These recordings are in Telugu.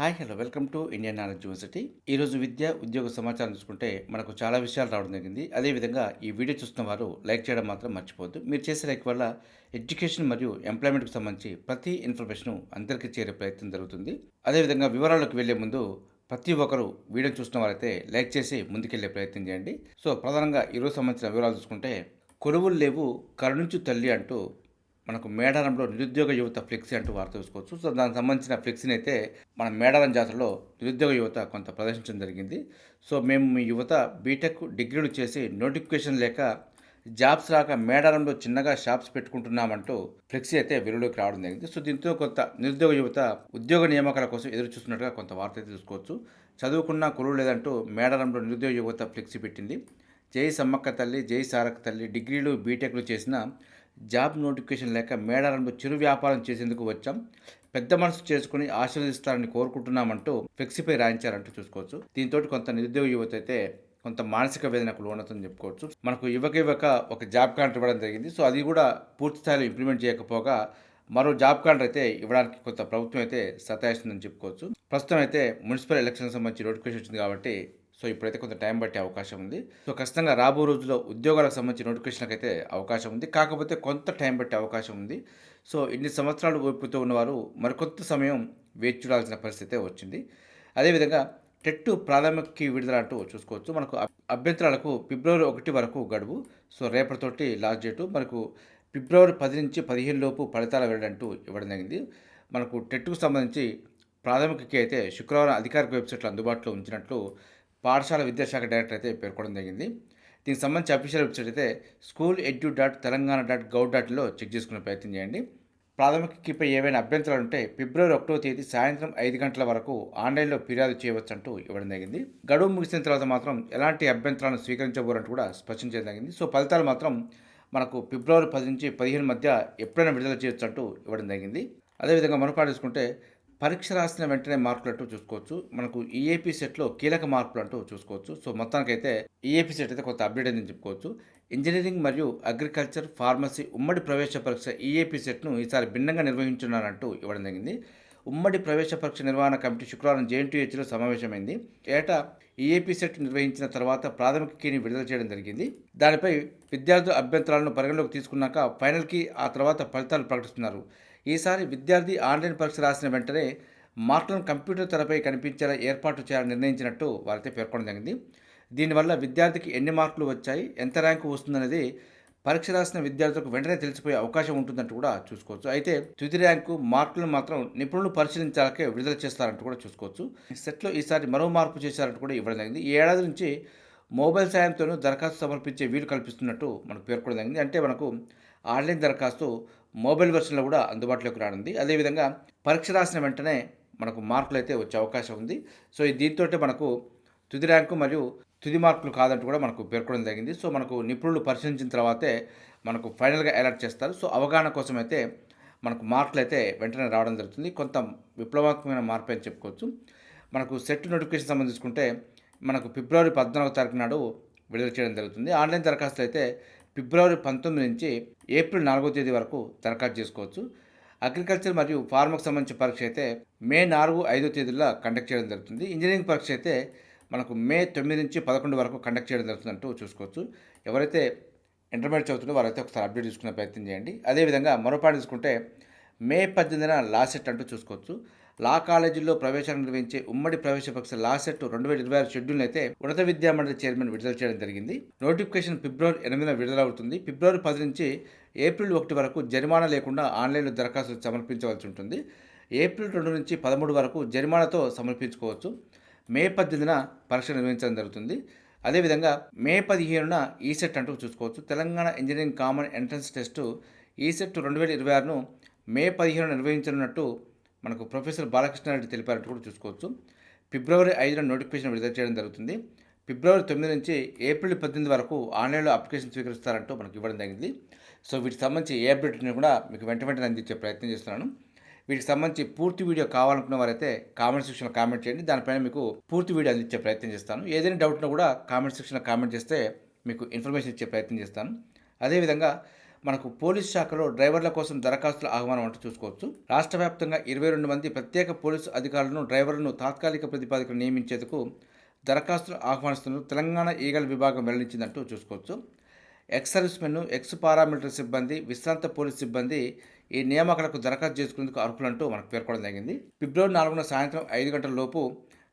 Hi hello welcome to Indian knowledge university. ఈరోజు విద్య ఉద్యోగ సమాచారం చూసుకుంటే మనకు చాలా విషయాలు రావడం జరిగింది. అదేవిధంగా ఈ వీడియో చూస్తున్న వారు లైక్ చేయడం మాత్రం మర్చిపోవద్దు. మీరు చేసే లైక్ వల్ల ఎడ్యుకేషన్ మరియు ఎంప్లాయ్మెంట్కి సంబంధించి ప్రతి ఇన్ఫర్మేషన్ అందరికీ చేరే ప్రయత్నం జరుగుతుంది. అదేవిధంగా వివరాలకు వెళ్ళే ముందు ప్రతి ఒక్కరు వీడియో చూసిన వారైతే లైక్ చేసి ముందుకెళ్ళే ప్రయత్నం చేయండి. సో ప్రధానంగా ఈరోజు సంబంధించిన వివరాలు చూసుకుంటే కొలువులు లేవు కరుణించు తల్లి అంటూ మనకు మేడారంలో నిరుద్యోగ యువత ఫ్లెక్సీ అంటూ వార్త చూసుకోవచ్చు సో దానికి సంబంధించిన ఫ్లెక్సీని అయితే మన మేడారం జాతరలో నిరుద్యోగ యువత కొంత ప్రదర్శించడం జరిగింది. సో మేము మీ యువత బీటెక్ డిగ్రీలు చేసి నోటిఫికేషన్ లేక జాబ్స్ రాక మేడారంలో చిన్నగా షాప్స్ పెట్టుకుంటున్నామంటూ ఫ్లెక్సీ అయితే వెలుగులోకి రావడం జరిగింది. సో దీంతో కొంత నిరుద్యోగ యువత ఉద్యోగ నియామకాల కోసం ఎదురు చూస్తున్నట్టుగా కొంత వార్త అయితే చూసుకోవచ్చు. చదువుకున్న కురువు లేదంటూ మేడారంలో నిరుద్యోగ యువత ఫ్లెక్సీ పెట్టింది. జై సమ్మక్క తల్లి జై సారక్క తల్లి డిగ్రీలు బీటెక్లు చేసిన జాబ్ నోటిఫికేషన్ లేక మేడారంలో చిరు వ్యాపారం చేసేందుకు వచ్చాం. పెద్ద మనసు చేసుకుని ఆశీర్వదిస్తారని కోరుకుంటున్నామంటూ ఫ్లెక్సీపై రాయించారంటూ చూసుకోవచ్చు. దీంతో కొంత నిరుద్యోగ యువత అయితే కొంత మానసిక వేదనకు లోనవుతుందని చెప్పుకోవచ్చు. మనకు ఇవ్వక ఇవ్వక ఒక జాబ్ కార్డు ఇవ్వడం జరిగింది. సో అది కూడా పూర్తి స్థాయిలో ఇంప్లిమెంట్ చేయకపోగా మరో జాబ్ కార్డు అయితే ఇవ్వడానికి కొంత ప్రభుత్వం అయితే సతాయిస్తుందని చెప్పుకోవచ్చు. ప్రస్తుతం అయితే మున్సిపల్ ఎలక్షన్ సంబంధించి నోటిఫికేషన్ వచ్చింది కాబట్టి సో ఇప్పుడైతే కొంత టైం పట్టే అవకాశం ఉంది. సో ఖచ్చితంగా రాబో రోజుల్లో ఉద్యోగాలకు సంబంధించి నోటిఫికేషన్కి అయితే అవకాశం ఉంది. కాకపోతే కొంత టైం పట్టే అవకాశం ఉంది. సో ఇన్ని సంవత్సరాలు ఓపికతో ఉన్నవారు మరికొంత సమయం వేచి చూడాల్సిన పరిస్థితి వచ్చింది. అదేవిధంగా టెట్టు ప్రాథమిక విడుదల అంటూ చూసుకోవచ్చు. మనకు అభ్యంతరాలకు ఫిబ్రవరి ఒకటి వరకు గడువు. సో రేపటితోటి లాస్ట్ డేటు. మనకు ఫిబ్రవరి పది నుంచి పదిహేను లోపు ఫలితాలు వెళ్ళడంటూ ఇవ్వడం జరిగింది. మనకు టెట్కు సంబంధించి ప్రాథమికకి అయితే శుక్రవారం అధికారిక వెబ్సైట్లో అందుబాటులో ఉంచినట్లు పాఠశాల విద్యాశాఖ డైరెక్టర్ అయితే పేర్కొనడం జరిగింది. దీనికి సంబంధించి అఫీషియల్ వెబ్సైట్ అయితే school edu dot Telangana dot gov డాట్లో check చేసుకునే ప్రయత్నం చేయండి. ప్రాథమికపై ఏవైనా అభ్యంతరాలు ఉంటే ఫిబ్రవరి ఒకటో తేదీ సాయంత్రం ఐదు గంటల వరకు ఆన్లైన్లో ఫిర్యాదు చేయవచ్చు అంటూ ఇవ్వడం జరిగింది. గడువు ముగిసిన తర్వాత మాత్రం ఎలాంటి అభ్యంతరాలను స్వీకరించబోరంటూ కూడా స్పష్టం చేయడం జరిగింది. సో ఫలితాలు మాత్రం మనకు ఫిబ్రవరి పది నుంచి పదిహేను మధ్య ఎప్పుడైనా విడుదల చేయొచ్చు అంటూ ఇవ్వడం జరిగింది. అదేవిధంగా మరొకటి చూసుకుంటే పరీక్ష రాసిన వెంటనే మార్కులు అంటూ చూసుకోవచ్చు. మనకు ఈఏపీ సెట్లో కీలక మార్పులు అంటూ చూసుకోవచ్చు. సో మొత్తానికైతే ఈఏపీ సెట్ అయితే కొంత అప్డేట్ అయిందని చెప్పుకోవచ్చు. ఇంజనీరింగ్ మరియు అగ్రికల్చర్ ఫార్మసీ ఉమ్మడి ప్రవేశ పరీక్ష ఈఏపీ సెట్ను ఈసారి భిన్నంగా నిర్వహించున్నారంటూ ఇవ్వడం జరిగింది. ఉమ్మడి ప్రవేశ పరీక్ష నిర్వహణ కమిటీ శుక్రవారం జేఎన్టీహెచ్లో సమావేశమైంది. ఏటా ఈఏపీ సెట్ నిర్వహించిన తర్వాత ప్రాథమిక కీని విడుదల చేయడం జరిగింది. దానిపై విద్యార్థుల అభ్యంతరాలను పరిగణలోకి తీసుకున్నాక ఫైనల్కి ఆ తర్వాత ఫలితాలు ప్రకటిస్తున్నారు. ఈసారి విద్యార్థి ఆన్లైన్ పరీక్ష రాసిన వెంటనే మార్కులను కంప్యూటర్ తెరపై కనిపించేలా ఏర్పాటు చేయాలని నిర్ణయించినట్టు వారైతే పేర్కొనడం జరిగింది. దీనివల్ల విద్యార్థికి ఎన్ని మార్కులు వచ్చాయి ఎంత ర్యాంకు వస్తుందనేది పరీక్ష రాసిన విద్యార్థులకు వెంటనే తెలిసిపోయే అవకాశం ఉంటుందంటూ కూడా చూసుకోవచ్చు. అయితే తుది ర్యాంకు మార్కులను మాత్రం నిపుణులు పరిశీలించాలకే విడుదల చేస్తారంటూ కూడా చూసుకోవచ్చు. సెట్లో ఈసారి మరో మార్పు చేశారంటూ కూడా ఇవ్వడం జరిగింది. ఈ ఏడాది నుంచి మొబైల్ సాయంతోనూ దరఖాస్తు సమర్పించే వీలు కల్పిస్తున్నట్టు మనకు పేర్కొనడం జరిగింది. అంటే మనకు ఆన్లైన్ దరఖాస్తు మొబైల్ వెర్షన్లో కూడా అందుబాటులోకి రానుంది. అదేవిధంగా పరీక్ష రాసిన వెంటనే మనకు మార్కులు అయితే వచ్చే అవకాశం ఉంది. సో దీంతో మనకు తుది ర్యాంకు మరియు తుది మార్కులు కాదంటూ కూడా మనకు పేర్కొనడం జరిగింది. సో మనకు నిపుణులు పరిశీలించిన తర్వాతే మనకు ఫైనల్గా అలర్ట్ చేస్తారు. సో అవగాహన కోసం అయితే మనకు మార్కులు అయితే వెంటనే రావడం జరుగుతుంది. కొంత విప్లవాత్మకమైన మార్పు అని చెప్పుకోవచ్చు. మనకు సెట్ నోటిఫికేషన్ సంబంధించుకుంటే మనకు ఫిబ్రవరి పద్నాలుగో తారీఖు నాడు విడుదల చేయడం జరుగుతుంది. ఆన్లైన్ దరఖాస్తులు అయితే ఫిబ్రవరి పంతొమ్మిది నుంచి ఏప్రిల్ నాలుగో తేదీ వరకు దరఖాస్తు చేసుకోవచ్చు. అగ్రికల్చర్ మరియు ఫార్మకు సంబంధించిన పరీక్ష అయితే మే నాలుగు ఐదో తేదీలో కండక్ట్ చేయడం జరుగుతుంది. ఇంజనీరింగ్ పరీక్ష అయితే మనకు మే తొమ్మిది నుంచి పదకొండు వరకు కండక్ట్ చేయడం జరుగుతుంది అంటూ చూసుకోవచ్చు. ఎవరైతే ఇంటర్మీడియట్ చదువుతుందో వారైతే ఒకసారి అప్డేట్ తీసుకునే ప్రయత్నం చేయండి. అదేవిధంగా మరో పాట తీసుకుంటే మే పద్దెనిమిదిన లాస్ట్ సెట్ అంటూ చూసుకోవచ్చు. లా కాలేజీల్లో ప్రవేశం నిర్వహించే ఉమ్మడి ప్రవేశ పరీక్ష లా సెట్ రెండు వేల ఇరవై ఆరు షెడ్యూల్ అయితే ఉన్నత విద్యా మండలి చైర్మన్ విడుదల చేయడం జరిగింది. నోటిఫికేషన్ ఫిబ్రవరి ఎనిమిదిన విడుదలవుతుంది. ఫిబ్రవరి పది నుంచి ఏప్రిల్ ఒకటి వరకు జరిమానా లేకుండా ఆన్లైన్లో దరఖాస్తు సమర్పించవలసి ఉంటుంది. ఏప్రిల్ రెండు నుంచి పదమూడు వరకు జరిమానాతో సమర్పించుకోవచ్చు. మే పద్దెనిమిదిన పరీక్ష నిర్వహించడం జరుగుతుంది. అదేవిధంగా మే పదిహేనున ఈసెట్ అంటూ చూసుకోవచ్చు. Telangana engineering common entrance test ECET రెండు వేల ఇరవై ఆరును మే పదిహేను నిర్వహించనున్నట్టు మనకు ప్రొఫెసర్ బాలకృష్ణారెడ్డి తెలిపారంటూ కూడా చూసుకోవచ్చు. ఫిబ్రవరి ఐదున నోటిఫికేషన్ విడుదల చేయడం జరుగుతుంది. ఫిబ్రవరి తొమ్మిది నుంచి ఏప్రిల్ పద్దెనిమిది వరకు ఆన్లైన్లో అప్లికేషన్ స్వీకరిస్తారంటూ మనకు ఇవ్వడం జరిగింది. సో వీటికి సంబంధించి ఏ అప్డేట్ని కూడా మీకు వెంట వెంటనే అందించే ప్రయత్నం చేస్తున్నాను. వీటికి సంబంధించి పూర్తి వీడియో కావాలనుకున్న వారైతే కామెంట్ సెక్షన్లో కామెంట్ చేయండి. దానిపైన మీకు పూర్తి వీడియో అందించే ప్రయత్నం చేస్తాను. ఏదైనా డౌట్ను కూడా కామెంట్ సెక్షన్లో కామెంట్ చేస్తే మీకు ఇన్ఫర్మేషన్ ఇచ్చే ప్రయత్నం చేస్తాను. అదేవిధంగా మనకు పోలీస్ శాఖలో డ్రైవర్ల కోసం దరఖాస్తుల ఆహ్వానం అంటూ చూసుకోవచ్చు. రాష్ట్ర వ్యాప్తంగా ఇరవై రెండు మంది ప్రత్యేక పోలీసు అధికారులను డ్రైవర్లను తాత్కాలిక ప్రతిపాదికను నియమించేందుకు దరఖాస్తులు ఆహ్వానిస్తున్న తెలంగాణ ఈగల్ విభాగం వెల్లడించిందంటూ చూసుకోవచ్చు. ఎక్స్ సర్వీస్మెన్ ఎక్స్ పారామిలిటరీ సిబ్బంది విశ్రాంత పోలీస్ సిబ్బంది ఈ నియామకాలకు దరఖాస్తు చేసుకునేందుకు అర్హులంటూ మనకు పేర్కొనడం జరిగింది. ఫిబ్రవరి నాలుగున సాయంత్రం ఐదు గంటల లోపు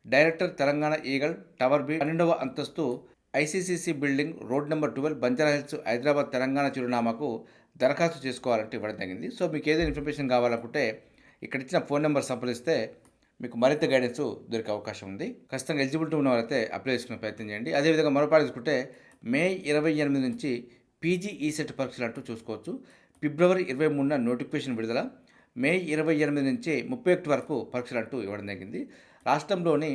director Telangana eagle tower B పన్నెండవ అంతస్తు ICCC building road number twelve Banjara Hills Hyderabad Telangana చిరునామాకు దరఖాస్తు చేసుకోవాలంటే ఇవ్వడం జరిగింది. సో మీకు ఏదైనా ఇన్ఫర్మేషన్ కావాలనుకుంటే ఇక్కడ ఇచ్చిన ఫోన్ నెంబర్ సంప్రదిస్తే మీకు మరింత గైడెన్స్ దొరికే అవకాశం ఉంది. ఖచ్చితంగా ఎలిజిబిలిటీ ఉన్న వారైతే అప్లై చేసుకునే ప్రయత్నం చేయండి. అదేవిధంగా మరోపాటు చూసుకుంటే మే ఇరవై ఎనిమిది నుంచి పీజీ ఈసెట్ పరీక్షలు అంటూ చూసుకోవచ్చు. ఫిబ్రవరి ఇరవై మూడున నోటిఫికేషన్ విడుదల మే ఇరవై ఎనిమిది నుంచి ముప్పై ఒకటి వరకు పరీక్షలు అంటూ ఇవ్వడం జరిగింది. రాష్ట్రంలోని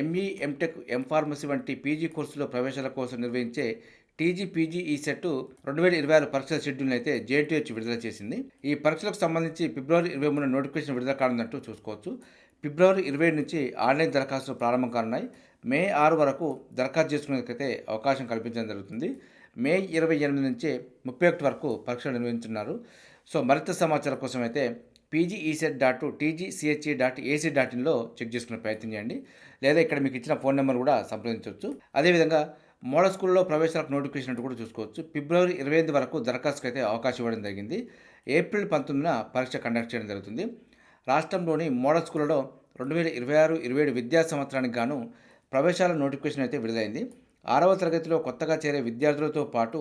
M E M Tech M Pharmacy వంటి పీజీ కోర్సులో ప్రవేశాల కోసం నిర్వహించే టీజీ పీజీ ఈ సెట్ రెండు వేల ఇరవై ఆరు పరీక్షల షెడ్యూల్ని అయితే జేటీహెచ్ విడుదల చేసింది. ఈ పరీక్షలకు సంబంధించి ఫిబ్రవరి ఇరవై మూడు నోటిఫికేషన్ విడుదల కానుందంటూ చూసుకోవచ్చు. ఫిబ్రవరి ఇరవై నుంచి ఆన్లైన్ దరఖాస్తులు ప్రారంభం కానున్నాయి. మే ఆరు వరకు దరఖాస్తు చేసుకునేందుకైతే అవకాశం కల్పించడం జరుగుతుంది. మే ఇరవై ఎనిమిది నుంచి ముప్పై ఒకటి వరకు పరీక్షలు నిర్వహించున్నారు సో మరింత సమాచారం కోసం అయితే PGECET dot TGCHE dot AC dot ఇన్లో check చేసుకునే ప్రయత్నం చేయండి. లేదా ఇక్కడ మీకు ఇచ్చిన ఫోన్ నెంబర్ కూడా సంప్రదించవచ్చు. అదేవిధంగా మోడల్ స్కూల్లో ప్రవేశాలకు నోటిఫికేషన్ అంటూ కూడా చూసుకోవచ్చు. ఫిబ్రవరి ఇరవై ఐదు వరకు దరఖాస్తుకు అయితే అవకాశం ఇవ్వడం జరిగింది. ఏప్రిల్ పంతొమ్మిదిన పరీక్ష కండక్ట్ చేయడం జరుగుతుంది. రాష్ట్రంలోని మోడల్ స్కూల్లో రెండు వేల ఇరవై ఆరు ఇరవై ఏడు విద్యా సంవత్సరానికి గాను ప్రవేశాల నోటిఫికేషన్ అయితే విడుదలైంది. ఆరవ తరగతిలో కొత్తగా చేరే విద్యార్థులతో పాటు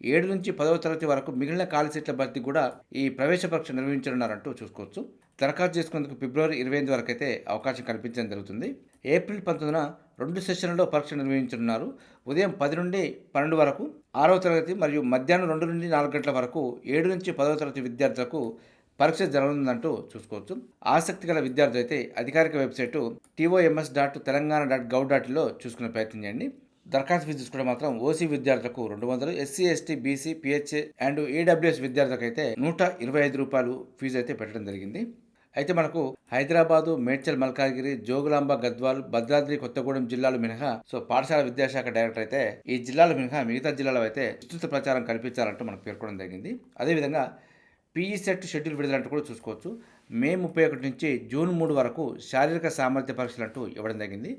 ఏడు నుంచి పదవ తరగతి వరకు మిగిలిన ఖాళీ సీట్ల భర్తీ కూడా ఈ ప్రవేశ పరీక్ష నిర్వహించనున్నారంటూ చూసుకోవచ్చు. దరఖాస్తు చేసుకునేందుకు ఫిబ్రవరి ఇరవై ఎనిమిది వరకు అయితే అవకాశం కల్పించడం జరుగుతుంది. ఏప్రిల్ పంతొమ్మిదిన రెండు సెషన్లలో పరీక్ష నిర్వహించనున్నారు. ఉదయం పది నుండి పన్నెండు వరకు ఆరవ తరగతి మరియు మధ్యాహ్నం రెండు నుండి నాలుగు గంటల వరకు ఏడు నుంచి పదవ తరగతి విద్యార్థులకు పరీక్ష జరగనుందంటూ చూసుకోవచ్చు. ఆసక్తి గల విద్యార్థులు అయితే అధికారిక website TOMS dot Telangana dot gov డాట్లో చూసుకునే ప్రయత్నం చేయండి. దరఖాస్తు ఫీజు తీసుకుంటే మాత్రం ఓసీ విద్యార్థులకు రెండు వందలు SC ST BC PHA and EWS విద్యార్థులకు అయితే నూట ఇరవై ఐదు రూపాయలు ఫీజు అయితే పెట్టడం జరిగింది. అయితే మనకు హైదరాబాదు మేడ్చల్ మల్కాగిరి జోగులాంబ గద్వాల్ భద్రాద్రి కొత్తగూడెం జిల్లాలు మినహా సో పాఠశాల విద్యాశాఖ డైరెక్టర్ అయితే ఈ జిల్లాలు మినహా మిగతా జిల్లాలో అయితే విస్తృత ప్రచారం కల్పించాలంటూ మనకు పేర్కొనడం జరిగింది. అదేవిధంగా పీఈ సెట్ షెడ్యూల్ విడుదలంటూ కూడా చూసుకోవచ్చు. మే ముప్పై ఒకటి నుంచి జూన్ మూడు వరకు శారీరక సామర్థ్య పరీక్షలు అంటూ ఇవ్వడం జరిగింది.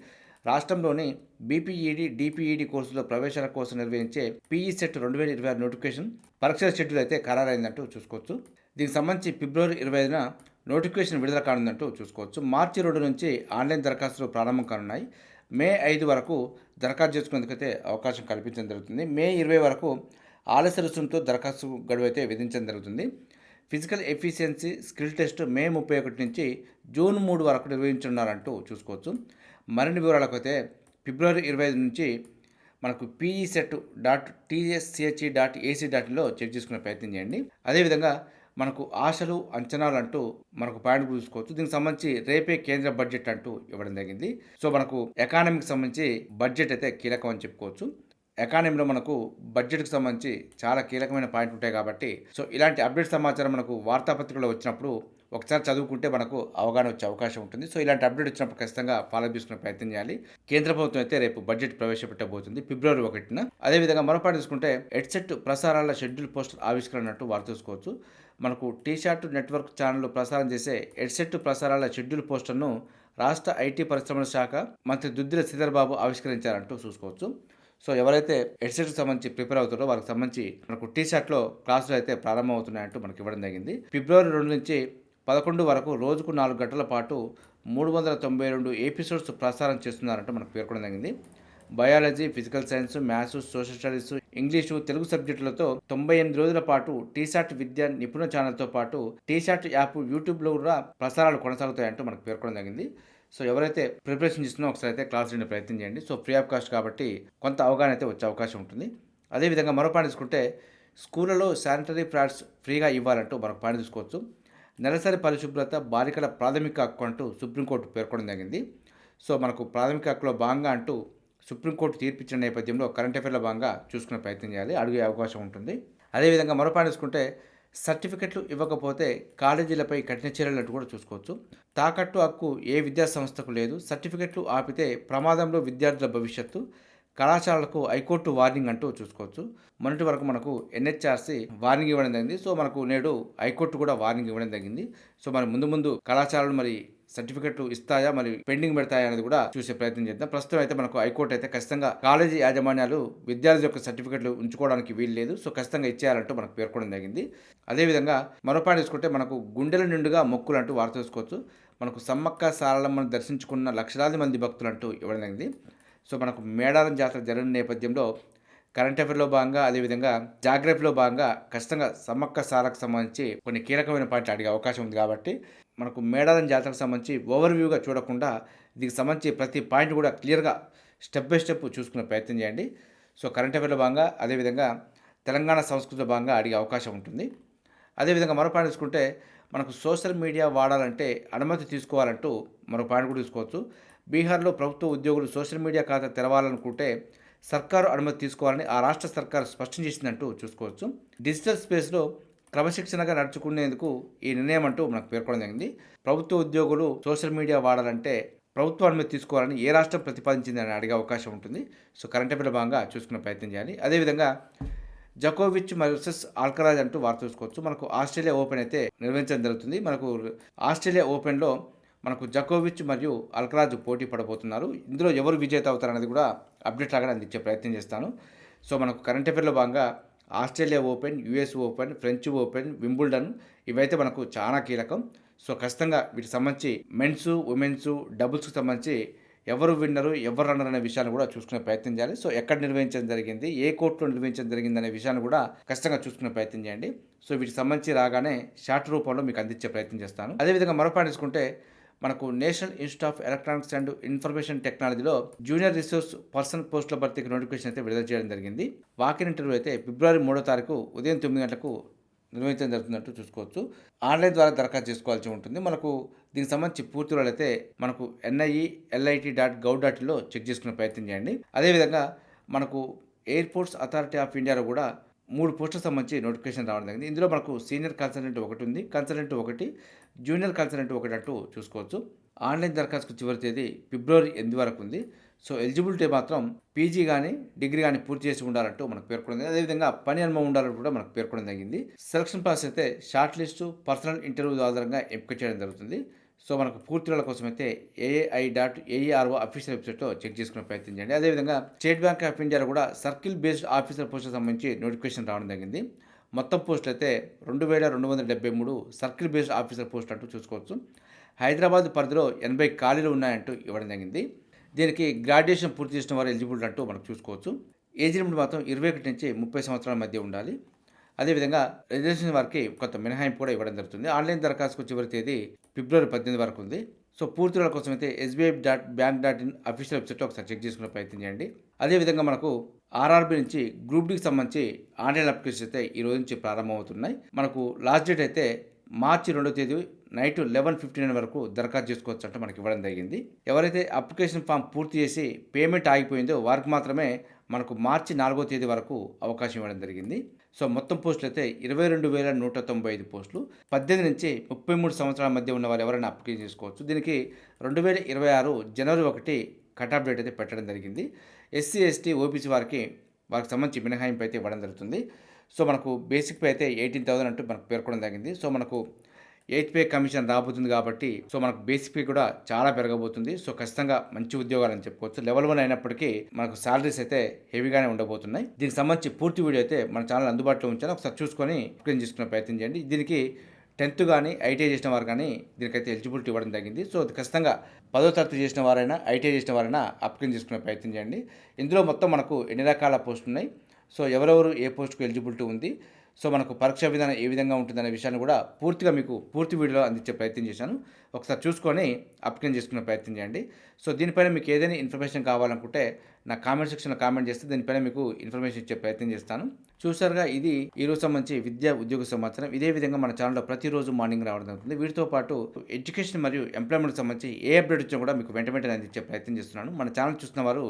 రాష్ట్రంలోని బీపీఈడి డిపిఈడి కోర్సులో ప్రవేశాల కోసం నిర్వహించే పీఈ సెట్ రెండు వేల ఇరవై ఆరు నోటిఫికేషన్ పరీక్షల షెడ్యూల్ అయితే ఖరారైందంటూ చూసుకోవచ్చు. దీనికి సంబంధించి ఫిబ్రవరి ఇరవై ఐదున నోటిఫికేషన్ విడుదల కానుందంటూ చూసుకోవచ్చు. మార్చి రెండు నుంచి ఆన్లైన్ దరఖాస్తులు ప్రారంభం కానున్నాయి. మే ఐదు వరకు దరఖాస్తు చేసుకునేందుకైతే అవకాశం కల్పించడం జరుగుతుంది. మే ఇరవై వరకు ఆలస్య రుసుముతో దరఖాస్తు గడువు అయితే విధించడం జరుగుతుంది. Physical efficiency skill test May ముప్పై ఒకటి నుంచి జూన్ మూడు వరకు నిర్వహించున్నారంటూ చూసుకోవచ్చు. మరిన్ని వివరాలకు అయితే ఫిబ్రవరి ఇరవై ఐదు నుంచి మనకు PE CET dot TSCHE dot AC డాట్లో check చేసుకునే ప్రయత్నం చేయండి. అదేవిధంగా మనకు ఆశలు అంచనాలు అంటూ మనకు పాయింట్ చూసుకోవచ్చు. దీనికి సంబంధించి రేపే కేంద్ర బడ్జెట్ అంటూ ఇవ్వడం జరిగింది. సో మనకు ఎకానమీకి సంబంధించి బడ్జెట్ అయితే కీలకం అని చెప్పుకోవచ్చు. ఎకానమీలో మనకు బడ్జెట్కి సంబంధించి చాలా కీలకమైన పాయింట్ ఉంటాయి కాబట్టి సో ఇలాంటి అప్డేట్ సమాచారం మనకు వార్తాపత్రికలో వచ్చినప్పుడు ఒకసారి చదువుకుంటే మనకు అవగాహన వచ్చే అవకాశం ఉంటుంది. సో ఇలాంటి అప్డేట్ వచ్చినప్పుడు ఖచ్చితంగా ఫాలో చేసుకునే ప్రయత్నం చేయాలి. కేంద్ర ప్రభుత్వం అయితే రేపు బడ్జెట్ ప్రవేశపెట్టబోతుంది ఫిబ్రవరి ఒకటిన. అదేవిధంగా మరోపాటు తీసుకుంటే హెడ్సెట్ ప్రసారాల షెడ్యూల్ పోస్టర్ ఆవిష్కరణ వారు చూసుకోవచ్చు. మనకు టీషర్ట్ నెట్వర్క్ ఛానల్ ప్రసారం చేసే హెడ్సెట్ ప్రసారాల షెడ్యూల్ పోస్టర్ను రాష్ట్ర ఐటీ పరిశ్రమల శాఖ మంత్రి దుద్దిల శ్రీధర్బాబు ఆవిష్కరించారంటూ చూసుకోవచ్చు. సో ఎవరైతే హెడ్సెట్కి సంబంధించి ప్రిపేర్ అవుతారో వారికి సంబంధించి మనకు టీ షర్ట్లో క్లాసులు అయితే ప్రారంభమవుతున్నాయంటూ మనకి ఇవ్వడం జరిగింది. ఫిబ్రవరి రెండు నుంచి పదకొండు వరకు రోజుకు నాలుగు గంటల పాటు మూడు వందల తొంభై రెండు ఎపిసోడ్స్ ప్రసారం చేస్తున్నారంటూ మనకు పేర్కొనడం జరిగింది. Biology physical science maths social studies English Telugu సబ్జెక్టులతో తొంభై ఎనిమిది రోజుల పాటు టీషార్ట్ విద్య నిపుణ ఛానల్తో పాటు టీషార్ట్ యాప్ యూట్యూబ్లో కూడా ప్రసారాలు కొనసాగుతాయంటూ మనకు పేర్కొనడం జరిగింది. సో ఎవరైతే ప్రిపరేషన్ చేస్తున్నా ఒకసారి అయితే క్లాస్ వినే ప్రయత్నం చేయండి. సో ఫ్రీ ఆఫ్ కాస్ట్ కాబట్టి కొంత అవగాహన అయితే వచ్చే అవకాశం ఉంటుంది. అదేవిధంగా మరో పాయింట్ తీసుకుంటే స్కూళ్ళలో శానిటరీ ప్యాడ్స్ ఫ్రీగా ఇవ్వాలంటూ మరొక పాయింట్ తీసుకోవచ్చు. నెలసరి పరిశుభ్రత బాలికల ప్రాథమిక హక్కు అంటూ సుప్రీంకోర్టు పేర్కొనడం జరిగింది. సో మనకు ప్రాథమిక హక్కులో భాగంగా అంటూ సుప్రీంకోర్టు తీర్పిచ్చిన నేపథ్యంలో కరెంట్ అఫేర్లో భాగంగా చూసుకునే ప్రయత్నం చేయాలి. అడిగే అవకాశం ఉంటుంది. అదేవిధంగా మరో చూసుకుంటే సర్టిఫికెట్లు ఇవ్వకపోతే కాలేజీలపై కఠిన చర్యలు కూడా చూసుకోవచ్చు. తాకట్టు హక్కు ఏ విద్యాసంస్థకు లేదు. సర్టిఫికెట్లు ఆపితే ప్రమాదంలో విద్యార్థుల భవిష్యత్తు. కళాశాలలకు హైకోర్టు వార్నింగ్ అంటూ చూసుకోవచ్చు. మొన్నటి వరకు మనకు ఎన్హెచ్ఆర్సి వార్నింగ్ ఇవ్వడం జరిగింది. సో మనకు నేడు హైకోర్టు కూడా వార్నింగ్ ఇవ్వడం జరిగింది. సో మరి ముందు ముందు కళాశాలలు మరి సర్టిఫికెట్లు ఇస్తాయా మరి పెండింగ్ పెడతాయా అనేది కూడా చూసే ప్రయత్నం చేద్దాం. ప్రస్తుతం అయితే మనకు హైకోర్టు అయితే ఖచ్చితంగా కాలేజీ యాజమాన్యాలు విద్యార్థుల యొక్క సర్టిఫికెట్లు ఉంచుకోవడానికి వీలు లేదు. సో ఖచ్చితంగా ఇచ్చేయాలంటూ మనకు పేర్కొనడం జరిగింది. అదేవిధంగా మరో పాయింట్ తీసుకుంటే మనకు గుండెల నిండుగా మొక్కులు అంటూ వార్త చూసుకోవచ్చు. మనకు సమ్మక్క సారలమ్మను దర్శించుకున్న లక్షలాది మంది భక్తులు అంటూ ఇవ్వడం జరిగింది. సో మనకు మేడారం జాతర జరిగిన నేపథ్యంలో కరెంట్ అఫేర్లో భాగంగా అదేవిధంగా జాగ్రఫీలో భాగంగా ఖచ్చితంగా సమ్మక్క సారకు సంబంధించి కొన్ని కీలకమైన పాయింట్లు అడిగే అవకాశం ఉంది కాబట్టి మనకు మేడారం జాతరకు సంబంధించి ఓవర్ వ్యూగా చూడకుండా దీనికి సంబంధించి ప్రతి పాయింట్ కూడా క్లియర్గా స్టెప్ బై స్టెప్ చూసుకునే ప్రయత్నం చేయండి. సో కరెంట్ అఫేర్లో భాగంగా అదేవిధంగా తెలంగాణ సంస్కృతిలో భాగంగా అడిగే అవకాశం ఉంటుంది. అదేవిధంగా మరో పాయింట్ తీసుకుంటే మనకు సోషల్ మీడియా వాడాలంటే అనుమతి తీసుకోవాలంటూ మరో పాయింట్ కూడా తీసుకోవచ్చు. బీహార్లో ప్రభుత్వ ఉద్యోగులు సోషల్ మీడియా ఖాతా తెరవాలనుకుంటే సర్కారు అనుమతి తీసుకోవాలని ఆ రాష్ట్ర సర్కారు స్పష్టం చేసిందంటూ చూసుకోవచ్చు. డిజిటల్ స్పేస్లో క్రమశిక్షణగా నడుచుకునేందుకు ఈ నిర్ణయం అంటూ మనకు పేర్కొనడం జరిగింది. ప్రభుత్వ ఉద్యోగులు సోషల్ మీడియా వాడాలంటే ప్రభుత్వ అనుమతి తీసుకోవాలని ఏ రాష్ట్రం ప్రతిపాదించిందని అడిగే అవకాశం ఉంటుంది. సో కరెంట్ అఫేర్ భాగంగా చూసుకునే ప్రయత్నం చేయాలి. అదేవిధంగా జకోవిచ్ వర్సెస్ ఆల్కరాజ్ అంటూ వార్త చూసుకోవచ్చు. మనకు ఆస్ట్రేలియా ఓపెన్ అయితే నిర్వహించడం జరుగుతుంది. మనకు ఆస్ట్రేలియా ఓపెన్లో మనకు జకోవిచ్ మరియు అల్కరాజ్ పోటీ పడబోతున్నారు. ఇందులో ఎవరు విజేత అవుతారనేది కూడా అప్డేట్ లాగా అందించే ప్రయత్నం చేస్తాను. సో మనకు కరెంట్ అఫేర్లో భాగంగా Australian Open US Open French Open Wimbledon ఇవైతే మనకు చాలా కీలకం. సో ఖచ్చితంగా వీటికి సంబంధించి మెన్స్ ఉమెన్స్ డబుల్స్కి సంబంధించి ఎవరు విన్నరు ఎవరు రన్నర్ అనే విషయాన్ని కూడా చూసుకునే ప్రయత్నం చేయాలి. సో ఎక్కడ నిర్వహించడం జరిగింది ఏ కోర్టులో నిర్వహించడం జరిగింది అనే విషయాన్ని కూడా ఖచ్చితంగా చూసుకునే ప్రయత్నం చేయండి. సో వీటికి సంబంధించి రాగానే షార్ట్ రూపంలో మీకు అందించే ప్రయత్నం చేస్తాను. అదేవిధంగా మరో పాయింట్ తీసుకుంటే మనకు National Institute of Electronics and Information టెక్నాలజీలో జూనియర్ రిసోర్స్ పర్సన్ పోస్టుల భర్తీకి నోటిఫికేషన్ అయితే విడుదల చేయడం జరిగింది. వాకిన్ ఇంటర్వ్యూ అయితే ఫిబ్రవరి మూడో తారీఖు ఉదయం తొమ్మిది గంటలకు నిర్వహించడం జరుగుతున్నట్టు చూసుకోవచ్చు. ఆన్లైన్ ద్వారా దరఖాస్తు చేసుకోవాల్సి ఉంటుంది. మనకు దీనికి సంబంధించి పూర్తి అయితే మనకు ఎన్ఐఈ ఎల్ఐటి డాట్ గవ్ డాట్లో చెక్ చేసుకునే ప్రయత్నం చేయండి. అదేవిధంగా మనకు ఎయిర్పోర్ట్స్ అథారిటీ ఆఫ్ ఇండియాలో కూడా మూడు పోస్టులకు సంబంధించి నోటిఫికేషన్ రావడం జరిగింది. ఇందులో మనకు సీనియర్ కన్సల్టెంట్ ఒకటి ఉంది. కన్సల్టెంట్ ఒకటి జూనియర్ కన్సల్టెంట్ ఒకటి అంటూ చూసుకోవచ్చు. ఆన్లైన్ దరఖాస్తుకు చివరి తేదీ ఫిబ్రవరి ఎనిమిది వరకు ఉంది. సో ఎలిజిబిలిటీ మాత్రం పీజీ కానీ డిగ్రీ కానీ పూర్తి చేసి ఉండాలంటూ మనకు పేర్కొంది అదేవిధంగా పని అనుభవం ఉండాలని కూడా మనకు పేర్కొనడం జరిగింది. సెలక్షన్ ప్రాసెస్ అయితే షార్ట్ లిస్టు పర్సనల్ ఇంటర్వ్యూ ఆధారంగా ఎంపిక చేయడం జరుగుతుంది. సో మనకు పూర్తి వేళ కోసం అయితే ఏఐ డాట్ ఏఈఆర్ఓ అఫీషియల్ వెబ్సైట్లో చెక్ చేసుకునే ప్రయత్నం చేయండి. అదేవిధంగా స్టేట్ బ్యాంక్ ఆఫ్ ఇండియాలో కూడా సర్కిల్ బేస్డ్ ఆఫీసర్ పోస్టులకు సంబంధించి నోటిఫికేషన్ రావడం జరిగింది. మొత్తం పోస్టులు అయితే రెండు వేల రెండు వందల డెబ్బై మూడు సర్కిల్ బేస్డ్ ఆఫీసర్ పోస్ట్ అంటూ చూసుకోవచ్చు. హైదరాబాద్ పరిధిలో ఎనభై ఖాళీలు ఉన్నాయంటూ ఇవ్వడం జరిగింది. దీనికి గ్రాడ్యుయేషన్ పూర్తి చేసిన వారు ఎలిజిబుల్ అంటూ మనం చూసుకోవచ్చు. ఏజ్ లిమిట్ మాత్రం ఇరవై ఒకటి నుంచి ముప్పై సంవత్సరాల మధ్య ఉండాలి. అదేవిధంగా రిజర్వేషన్ వారికి కొంత మినహాయింపు కూడా ఇవ్వడం జరుగుతుంది. ఆన్లైన్ దరఖాస్తుకు చివరి తేదీ ఫిబ్రవరి పద్దెనిమిది వరకు ఉంది. సో పూర్తి కోసం అయితే SBI dot bank dot in official వెబ్సైట్లో ఒకసారి చెక్ చేసుకునే ప్రయత్నం చేయండి. అదేవిధంగా మనకు ఆర్ఆర్బి నుంచి గ్రూప్ డికి సంబంధించి ఆన్లైన్ అప్లికేషన్ అయితే ఈ రోజు నుంచి ప్రారంభమవుతున్నాయి. మనకు లాస్ట్ డేట్ అయితే మార్చి రెండో తేదీ నైట్ లెవెన్ ఫిఫ్టీ నైన్ వరకు దరఖాస్తు చేసుకోవచ్చు అంటే మనకి ఇవ్వడం జరిగింది. ఎవరైతే అప్లికేషన్ ఫామ్ పూర్తి చేసి పేమెంట్ ఆగిపోయిందో వారికి మాత్రమే మనకు మార్చి నాలుగో తేదీ వరకు అవకాశం ఇవ్వడం జరిగింది. సో మొత్తం పోస్టులు అయితే ఇరవై రెండు వేల నూట తొంభై ఐదు పోస్టులు. పద్దెనిమిది నుంచి ముప్పై మూడు సంవత్సరాల మధ్య ఉన్న వాళ్ళు ఎవరైనా అప్లికేషన్ చేసుకోవచ్చు. దీనికి రెండు వేల ఇరవై ఆరు జనవరి ఒకటి కట్ డేట్ అయితే పెట్టడం జరిగింది. ఎస్సీ ఎస్టీ ఓబీసీ వారికి వారికి సంబంధించి మినహాయింపు అయితే ఇవ్వడం జరుగుతుంది. సో మనకు బేసిక్ పే అయితే ఎయిటీన్ థౌసండ్ అంటూ మనకు పేర్కొనడం జరిగింది. సో మనకు ఎయిత్ పే కమిషన్ రాబోతుంది కాబట్టి సో మనకు బేసిక్ పే కూడా చాలా పెరగబోతుంది. సో ఖచ్చితంగా మంచి ఉద్యోగాలు అని చెప్పుకోవచ్చు. లెవెల్ వన్ అయినప్పటికీ మనకు సాలరీస్ అయితే హెవీగానే ఉండబోతున్నాయి. దీనికి సంబంధించి పూర్తి వీడియో అయితే మన ఛానల్ అందుబాటులో ఉంచాను. ఒకసారి చూసుకొని అప్లై చేసుకునే ప్రయత్నం చేయండి. దీనికి టెన్త్ కానీ ఐటీఐ చేసిన వారు కానీ దీనికైతే ఎలిజిబిలిటీ ఇవ్వడం తగ్గింది సో ఖచ్చితంగా పదో తరగతి చేసిన వారైనా ఐటీఐ చేసిన వారైనా అప్లికేషన్ చేసుకునే ప్రయత్నం చేయండి. ఇందులో మొత్తం మనకు ఎన్ని రకాల పోస్టులు ఉన్నాయి సో ఎవరెవరు ఏ పోస్టుకు ఎలిజిబిలిటీ ఉంది? సో మనకు పరీక్ష విధానం ఏ విధంగా ఉంటుందనే విషయాన్ని కూడా పూర్తిగా మీకు పూర్తి వీడియోలో అందించే ప్రయత్నం చేశాను. ఒకసారి చూసుకొని అప్లికేషన్ చేసుకునే ప్రయత్నం చేయండి. సో దీనిపైన మీకు ఏదైనా ఇన్ఫర్మేషన్ కావాలనుకుంటే నా కామెంట్ సెక్షన్లో కామెంట్ చేస్తే దీనిపైన మీకు ఇన్ఫర్మేషన్ ఇచ్చే ప్రయత్నం చేస్తాను. చూసారుగా ఇది ఈ రోజు సంబంధించి విద్యా ఉద్యోగ సమాచారం ఇదే విధంగా మన ఛానల్లో ప్రతిరోజు మార్నింగ్ రావడం జరుగుతుంది. వీటితో పాటు ఎడ్యుకేషన్ మరియు ఎంప్లాయ్మెంట్ సంబంధించి ఏ అప్డేట్ వచ్చినా కూడా మీకు వెంట వెంటనే అందించే ప్రయత్నం చేస్తున్నాను. మన ఛానల్ చూస్తున్న వారు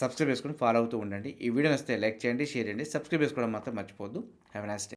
సబ్స్క్రైబ్ చేసుకొని ఫాలో అవుతూ ఉండండి. ఈ వీడియో వస్తే లైక్ చేయండి షేర్ చేయండి. సబ్స్క్రైబ్ చేసుకోవడం మాత్రం మర్చిపోద్దు హ్యావ్ నైస్ డే